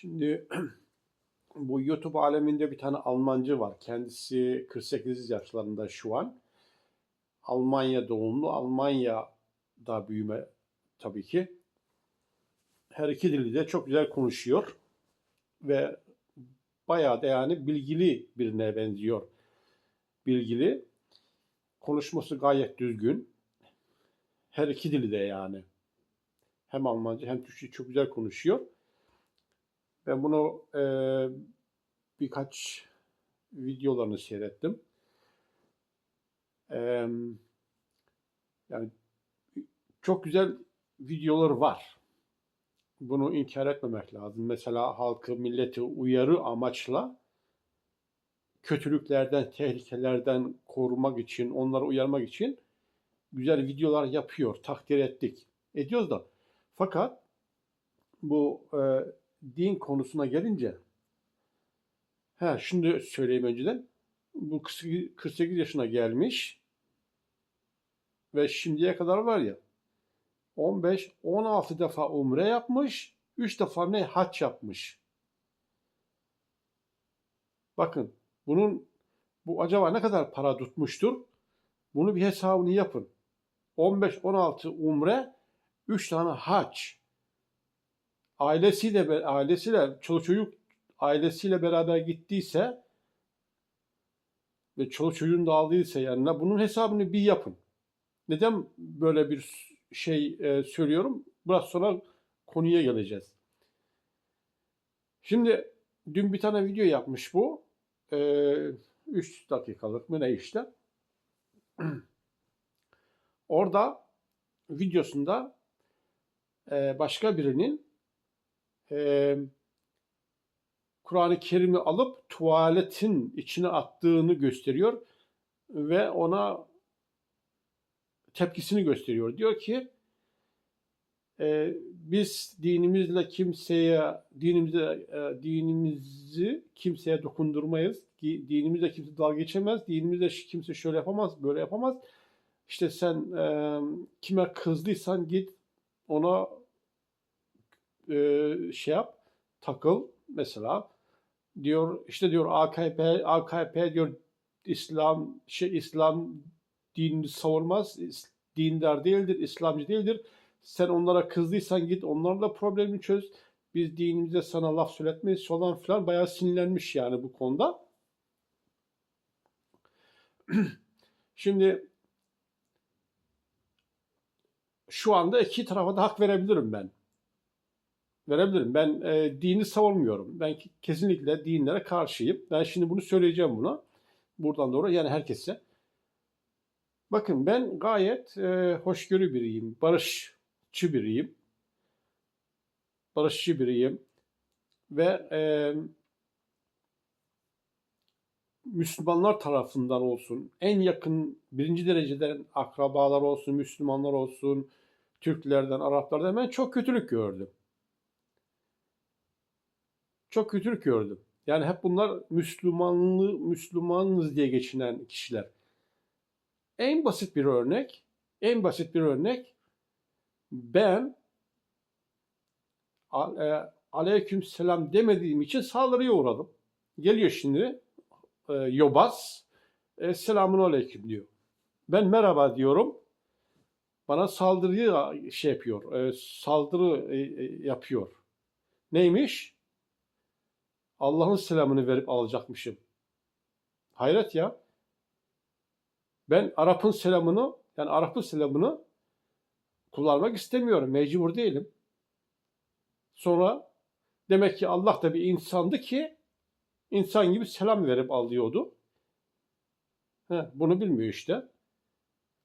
Şimdi bu YouTube aleminde bir tane Almancı var. Kendisi 48 yaşlarında şu an. Almanya doğumlu. Almanya'da büyüme tabii ki. Her iki dili de çok güzel konuşuyor. Ve bayağı da yani bilgili birine benziyor. Bilgili. Konuşması gayet düzgün. Her iki dili de yani. Hem Almanca hem Türkçe çok güzel konuşuyor. Ben bunu e, birkaç videolarını seyrettim. E, yani çok güzel videoları var. Bunu inkar etmemek lazım. Mesela halkı, milleti uyarı amaçla kötülüklerden, tehlikelerden korumak için, onları uyarmak için güzel videolar yapıyor. Takdir ettik. Ediyoruz da. Fakat bu e, din konusuna gelince ha şimdi söyleyeyim önceden. Bu 48 yaşına gelmiş ve şimdiye kadar var ya 15 16 defa umre yapmış, 3 defa ne hac yapmış. Bakın bunun bu acaba ne kadar para tutmuştur? Bunu bir hesabını yapın. 15 16 umre, 3 tane hac ailesiyle ailesiyle çoluk çocuk ailesiyle beraber gittiyse ve çoluk çocuğun da aldıysa yanına bunun hesabını bir yapın. Neden böyle bir şey e, söylüyorum? Biraz sonra konuya geleceğiz. Şimdi dün bir tane video yapmış bu. 3 e, dakikalık mı ne işte. Orada videosunda e, başka birinin e, Kur'an-ı Kerim'i alıp tuvaletin içine attığını gösteriyor ve ona tepkisini gösteriyor. Diyor ki e, biz dinimizle kimseye dinimize e, dinimizi kimseye dokundurmayız. Dinimizle kimse dalga geçemez. Dinimizle kimse şöyle yapamaz, böyle yapamaz. İşte sen e, kime kızdıysan git ona e, şey yap, takıl mesela. Diyor işte diyor AKP AKP diyor İslam şey İslam dinini savurmaz. Dindar değildir, İslamcı değildir. Sen onlara kızdıysan git onlarla problemini çöz. Biz dinimize sana laf söyletmeyiz falan filan. Bayağı sinirlenmiş yani bu konuda. Şimdi şu anda iki tarafa da hak verebilirim ben verebilirim. Ben e, dini savunmuyorum. Ben kesinlikle dinlere karşıyım. Ben şimdi bunu söyleyeceğim buna. Buradan doğru yani herkese. Bakın ben gayet e, hoşgörü biriyim. Barışçı biriyim. Barışçı biriyim. Ve e, Müslümanlar tarafından olsun, en yakın birinci dereceden akrabalar olsun, Müslümanlar olsun, Türklerden, Araplardan ben çok kötülük gördüm çok kötülük gördüm. Yani hep bunlar Müslümanlı, Müslümanız diye geçinen kişiler. En basit bir örnek, en basit bir örnek ben e, aleyküm selam demediğim için saldırıya uğradım. Geliyor şimdi e, Yobaz, e, selamun aleyküm diyor. Ben merhaba diyorum. Bana saldırıyı şey yapıyor, e, saldırı e, e, yapıyor. Neymiş? Allah'ın selamını verip alacakmışım. Hayret ya. Ben Arap'ın selamını, yani Arap'ın selamını kullanmak istemiyorum. Mecbur değilim. Sonra demek ki Allah da bir insandı ki insan gibi selam verip alıyordu. He, bunu bilmiyor işte.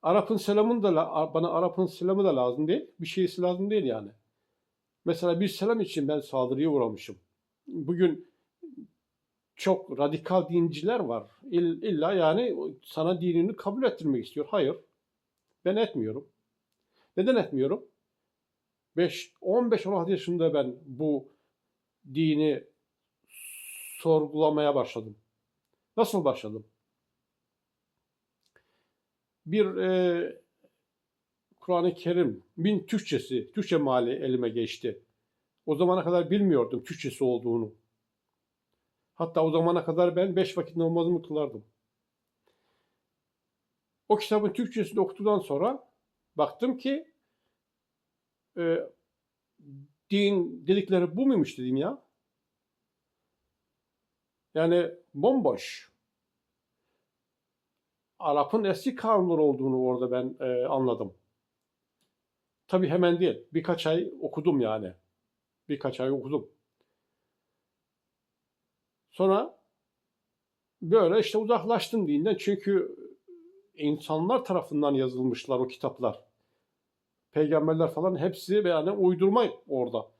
Arap'ın selamını da bana Arap'ın selamı da lazım değil. Bir şeysi lazım değil yani. Mesela bir selam için ben saldırıya uğramışım. Bugün çok radikal dinciler var. İlla yani sana dinini kabul ettirmek istiyor. Hayır. Ben etmiyorum. Neden etmiyorum? 5 15 16 yaşında ben bu dini sorgulamaya başladım. Nasıl başladım? Bir e, Kur'an-ı Kerim bin Türkçesi, Türkçe mali elime geçti. O zamana kadar bilmiyordum Türkçesi olduğunu. Hatta o zamana kadar ben beş vakit namazımı kılardım. O kitabın Türkçesini okuduktan sonra baktım ki e, din dedikleri bu muymuş dedim ya. Yani bomboş. Arap'ın eski kanunları olduğunu orada ben e, anladım. Tabii hemen değil. Birkaç ay okudum yani. Birkaç ay okudum. Sonra böyle işte uzaklaştım dinden. Çünkü insanlar tarafından yazılmışlar o kitaplar. Peygamberler falan hepsi yani uydurma orada.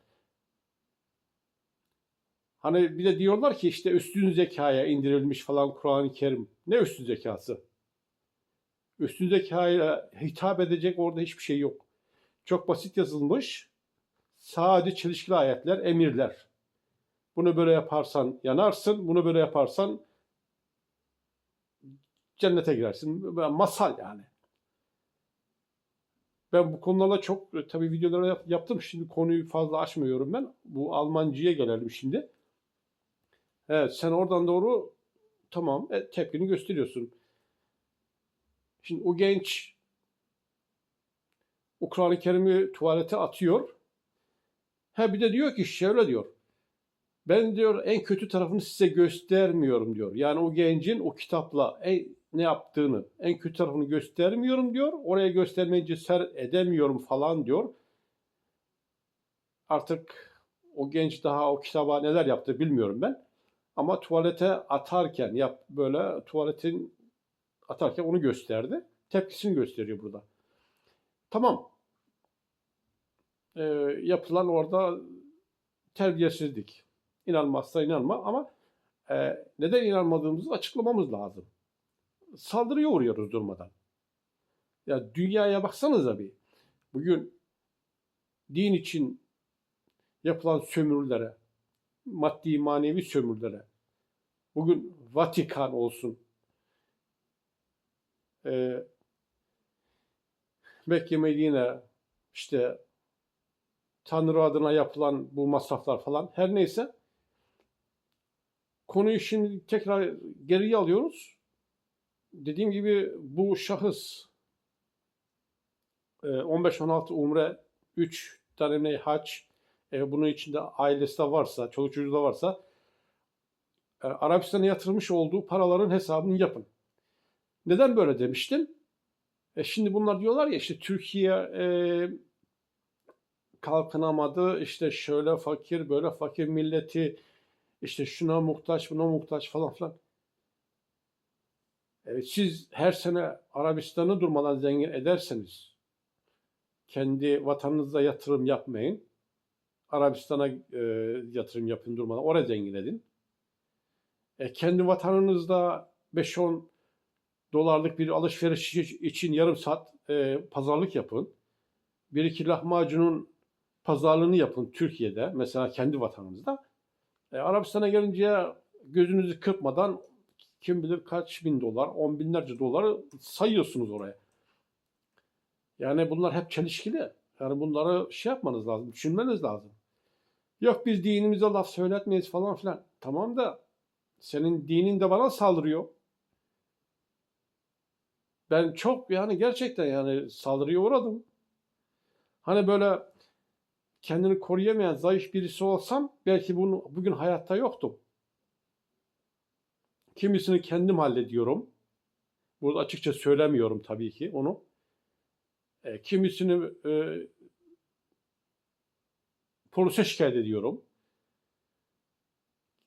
Hani bir de diyorlar ki işte üstün zekaya indirilmiş falan Kur'an-ı Kerim. Ne üstün zekası? Üstün zekaya hitap edecek orada hiçbir şey yok. Çok basit yazılmış. Sadece çelişkili ayetler, emirler. Bunu böyle yaparsan yanarsın, bunu böyle yaparsan cennete girersin. Masal yani. Ben bu konularla çok tabii videoları yap- yaptım. Şimdi konuyu fazla açmıyorum ben. Bu Almancıya gelelim şimdi. Evet sen oradan doğru tamam e, tepkini gösteriyorsun. Şimdi o genç o Kur'an-ı Kerim'i tuvalete atıyor. Ha bir de diyor ki şöyle diyor. Ben diyor en kötü tarafını size göstermiyorum diyor. Yani o gencin o kitapla en, ne yaptığını, en kötü tarafını göstermiyorum diyor. Oraya göstermeye cesaret edemiyorum falan diyor. Artık o genç daha o kitaba neler yaptı bilmiyorum ben. Ama tuvalete atarken yap böyle tuvaletin atarken onu gösterdi. Tepkisini gösteriyor burada. Tamam. Ee, yapılan orada terbiyesizlik. İnanmazsa inanma ama e, neden inanmadığımızı açıklamamız lazım. Saldırıya uğruyoruz durmadan. Ya dünyaya baksanıza bir. Bugün din için yapılan sömürülere, maddi manevi sömürülere, bugün Vatikan olsun, e, Mekke Medine, işte Tanrı adına yapılan bu masraflar falan her neyse konuyu şimdi tekrar geriye alıyoruz. Dediğim gibi bu şahıs e, 15-16 umre, 3 tane ne hac, e, bunun içinde ailesi de varsa, çoluk çocuğu da varsa e, Arabistan'a yatırmış olduğu paraların hesabını yapın. Neden böyle demiştim? E şimdi bunlar diyorlar ya işte Türkiye e, kalkınamadı, işte şöyle fakir, böyle fakir milleti, işte şuna muhtaç, buna muhtaç falan filan. E, siz her sene Arabistan'ı durmadan zengin ederseniz, kendi vatanınızda yatırım yapmayın. Arabistan'a e, yatırım yapın durmadan, oraya zengin edin. E, kendi vatanınızda 5-10 dolarlık bir alışveriş için yarım saat e, pazarlık yapın. Bir iki lahmacunun pazarlığını yapın Türkiye'de, mesela kendi vatanınızda. E, Arabistan'a gelince gözünüzü kırpmadan kim bilir kaç bin dolar, on binlerce doları sayıyorsunuz oraya. Yani bunlar hep çelişkili. Yani bunları şey yapmanız lazım, düşünmeniz lazım. Yok biz dinimize laf söyletmeyiz falan filan. Tamam da senin dinin de bana saldırıyor. Ben çok yani gerçekten yani saldırıya uğradım. Hani böyle kendini koruyamayan zayıf birisi olsam belki bunu bugün hayatta yoktum. Kimisini kendim hallediyorum. Burada açıkça söylemiyorum tabii ki onu. E, kimisini e, polise şikayet ediyorum.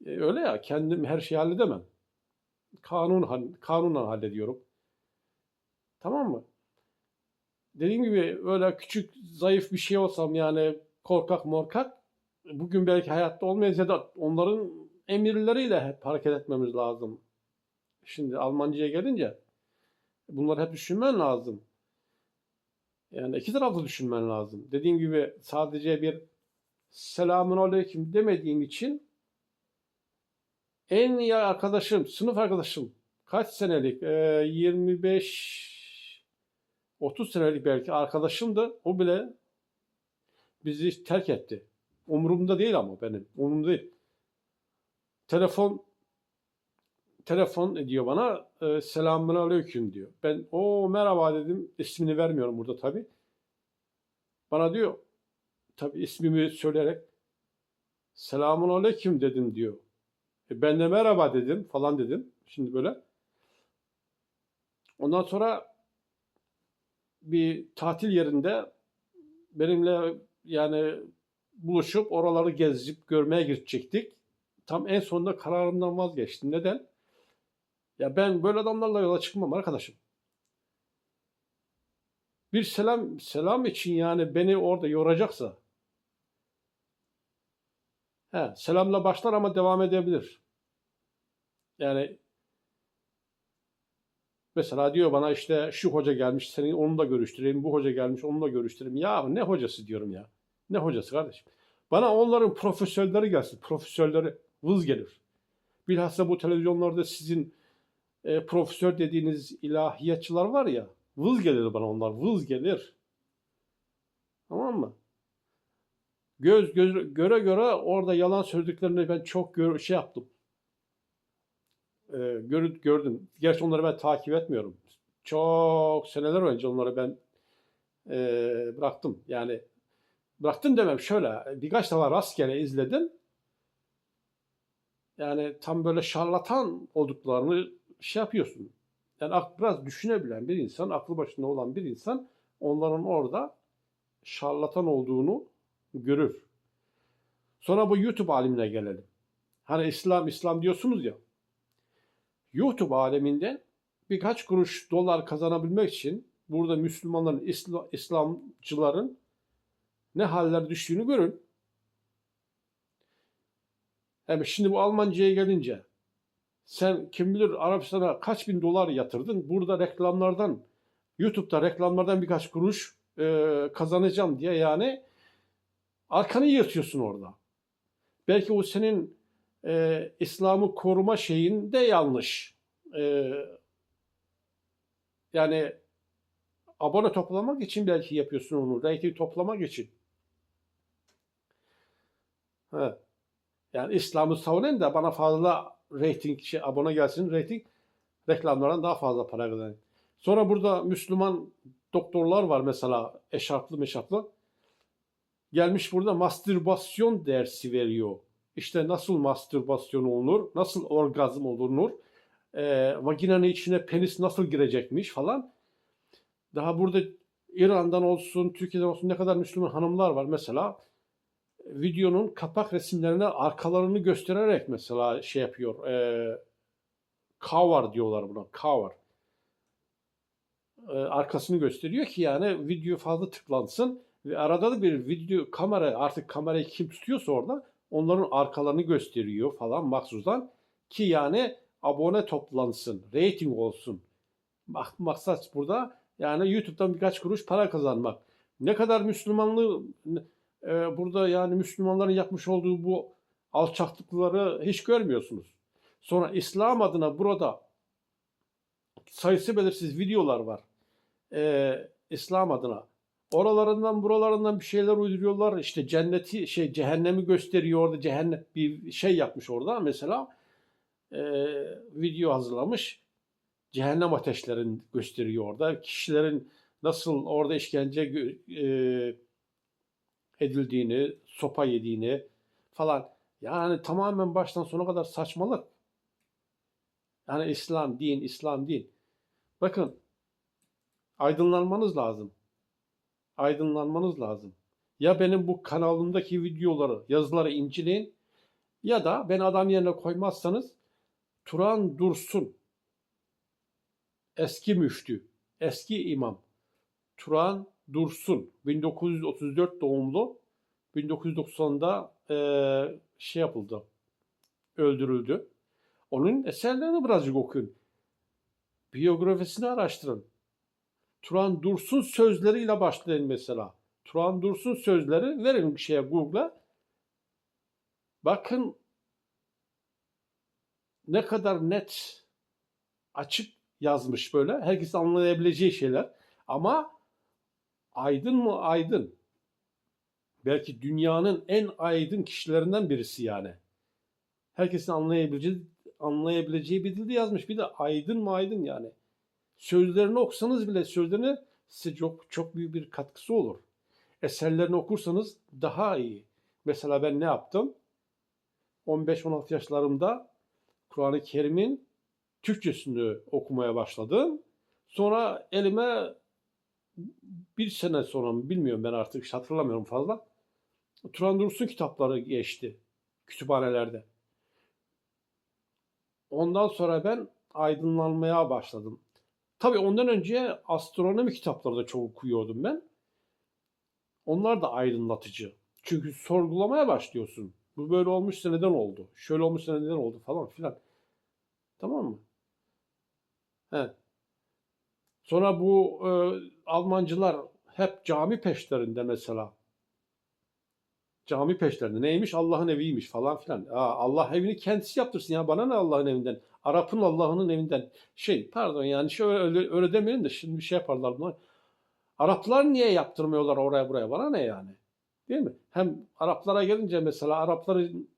E, öyle ya kendim her şeyi halledemem. Kanun kanunla hallediyorum. Tamam mı? Dediğim gibi öyle küçük zayıf bir şey olsam yani korkak morkak bugün belki hayatta olmayız da onların emirleriyle hep hareket etmemiz lazım. Şimdi Almanca'ya gelince bunları hep düşünmen lazım. Yani iki taraflı düşünmen lazım. Dediğim gibi sadece bir selamun aleyküm demediğim için en iyi arkadaşım, sınıf arkadaşım kaç senelik? Ee, 25 30 senelik belki arkadaşım da o bile bizi terk etti. Umurumda değil ama benim. Umurumda değil. Telefon telefon ediyor bana. E, selamun aleyküm diyor. Ben o merhaba dedim. İsmini vermiyorum burada tabii. Bana diyor tabii ismimi söyleyerek selamun aleyküm dedim diyor. E, ben de merhaba dedim falan dedim. Şimdi böyle. Ondan sonra bir tatil yerinde benimle yani buluşup oraları gezip görmeye gidecektik. Tam en sonunda kararımdan vazgeçtim. Neden? Ya ben böyle adamlarla yola çıkmam arkadaşım. Bir selam selam için yani beni orada yoracaksa he, selamla başlar ama devam edebilir. Yani mesela diyor bana işte şu hoca gelmiş seni onunla görüştüreyim, bu hoca gelmiş onunla görüştüreyim. Ya ne hocası diyorum ya. Ne hocası kardeşim? Bana onların profesörleri gelsin. Profesörleri vız gelir. Bilhassa bu televizyonlarda sizin e, profesör dediğiniz ilahiyatçılar var ya vız gelir bana onlar vız gelir. Tamam mı? Göz, göz göre göre orada yalan söylediklerini ben çok gör, şey yaptım. E, gör, gördüm. Gerçi onları ben takip etmiyorum. Çok seneler önce onları ben e, bıraktım. Yani bıraktım demem şöyle birkaç defa rastgele izledim. Yani tam böyle şarlatan olduklarını şey yapıyorsun. Yani biraz düşünebilen bir insan, aklı başında olan bir insan onların orada şarlatan olduğunu görür. Sonra bu YouTube alemine gelelim. Hani İslam İslam diyorsunuz ya. YouTube aleminden birkaç kuruş dolar kazanabilmek için burada Müslümanların, İsla- İslamcıların ne haller düştüğünü görün. Yani şimdi bu Almanca'ya gelince sen kim bilir Arapistan'a kaç bin dolar yatırdın. Burada reklamlardan, YouTube'da reklamlardan birkaç kuruş e, kazanacağım diye yani arkanı yırtıyorsun orada. Belki o senin e, İslam'ı koruma şeyin de yanlış. E, yani abone toplamak için belki yapıyorsun onu. Rating toplamak için. He. Yani İslam'ı savunan da bana fazla rating, şey, abone gelsin, rating reklamlardan daha fazla para kazanayım. Sonra burada Müslüman doktorlar var mesela eşarplı meşarplı. Gelmiş burada mastürbasyon dersi veriyor. İşte nasıl mastürbasyon olunur, nasıl orgazm olunur, e, vaginanın içine penis nasıl girecekmiş falan. Daha burada İran'dan olsun, Türkiye'den olsun ne kadar Müslüman hanımlar var mesela videonun kapak resimlerine arkalarını göstererek mesela şey yapıyor. E, cover diyorlar buna. Cover. E, arkasını gösteriyor ki yani video fazla tıklansın ve arada da bir video kamera artık kamerayı kim tutuyorsa orada onların arkalarını gösteriyor falan maksusdan ki yani abone toplansın, rating olsun. Mak- Maksat burada yani YouTube'dan birkaç kuruş para kazanmak. Ne kadar Müslümanlığı e, burada yani Müslümanların yapmış olduğu bu alçaklıkları hiç görmüyorsunuz. Sonra İslam adına burada sayısı belirsiz videolar var. E, İslam adına. Oralarından buralarından bir şeyler uyduruyorlar. İşte cenneti şey cehennemi gösteriyor orada cehennem bir şey yapmış orada mesela e, video hazırlamış. Cehennem ateşlerini gösteriyor orada. Kişilerin nasıl orada işkence e, edildiğini, sopa yediğini falan. Yani tamamen baştan sona kadar saçmalık. Yani İslam din, İslam din. Bakın aydınlanmanız lazım. Aydınlanmanız lazım. Ya benim bu kanalımdaki videoları, yazıları inceleyin ya da ben adam yerine koymazsanız Turan Dursun eski müftü, eski imam Turan Dursun 1934 doğumlu 1990'da eee, şey yapıldı öldürüldü. Onun eserlerini birazcık okuyun. Biyografisini araştırın. Turan Dursun sözleriyle başlayın mesela. Turan Dursun sözleri verin bir şeye Google'a. Bakın ne kadar net açık yazmış böyle. Herkes anlayabileceği şeyler. Ama aydın mı aydın. Belki dünyanın en aydın kişilerinden birisi yani. Herkesin anlayabileceği, anlayabileceği bir dilde yazmış. Bir de aydın mı aydın yani. Sözlerini okusanız bile sözlerini size çok, çok büyük bir katkısı olur. Eserlerini okursanız daha iyi. Mesela ben ne yaptım? 15-16 yaşlarımda Kur'an-ı Kerim'in Türkçesini okumaya başladım. Sonra elime bir sene sonra mı bilmiyorum ben artık hatırlamıyorum fazla. Turan Dursun kitapları geçti kütüphanelerde. Ondan sonra ben aydınlanmaya başladım. Tabii ondan önce astronomi kitapları da çok okuyordum ben. Onlar da aydınlatıcı. Çünkü sorgulamaya başlıyorsun. Bu böyle olmuşsa neden oldu? Şöyle olmuşsa neden oldu falan filan. Tamam mı? He. Sonra bu e, Almancılar hep cami peşlerinde mesela. Cami peşlerinde. Neymiş? Allah'ın eviymiş falan filan. Aa, Allah evini kendisi yaptırsın ya. Bana ne Allah'ın evinden? Arap'ın Allah'ının evinden. Şey pardon yani şöyle öyle, öyle demeyelim de şimdi bir şey yaparlar bunlar. Araplar niye yaptırmıyorlar oraya buraya? Bana ne yani? Değil mi? Hem Araplara gelince mesela Arapların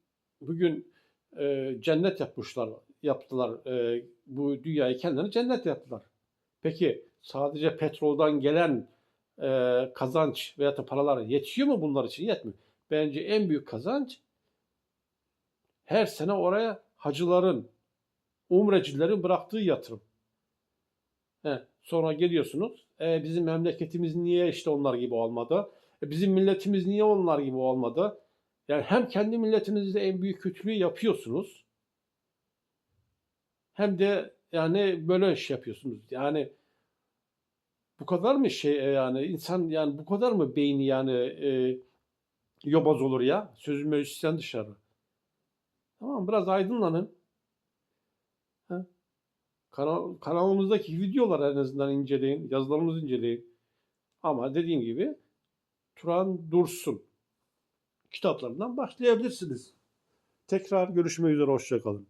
bugün e, cennet yapmışlar, yaptılar. E, bu dünyayı kendilerine cennet yaptılar. Peki sadece petroldan gelen e, kazanç veya da paralar yetiyor mu bunlar için? Yetmiyor. Bence en büyük kazanç her sene oraya hacıların, umrecilerin bıraktığı yatırım. He, sonra geliyorsunuz. E, bizim memleketimiz niye işte onlar gibi olmadı? E, bizim milletimiz niye onlar gibi olmadı? Yani hem kendi milletinizde en büyük kötülüğü yapıyorsunuz. Hem de yani böyle iş yapıyorsunuz. Yani bu kadar mı şey e, yani insan yani bu kadar mı beyni yani e, yobaz olur ya? Sözüm meclisten dışarı. Tamam biraz aydınlanın. Ha? Kanal, kanalımızdaki videolar en azından inceleyin. Yazılarımızı inceleyin. Ama dediğim gibi Turan Dursun kitaplarından başlayabilirsiniz. Tekrar görüşmek üzere. Hoşçakalın.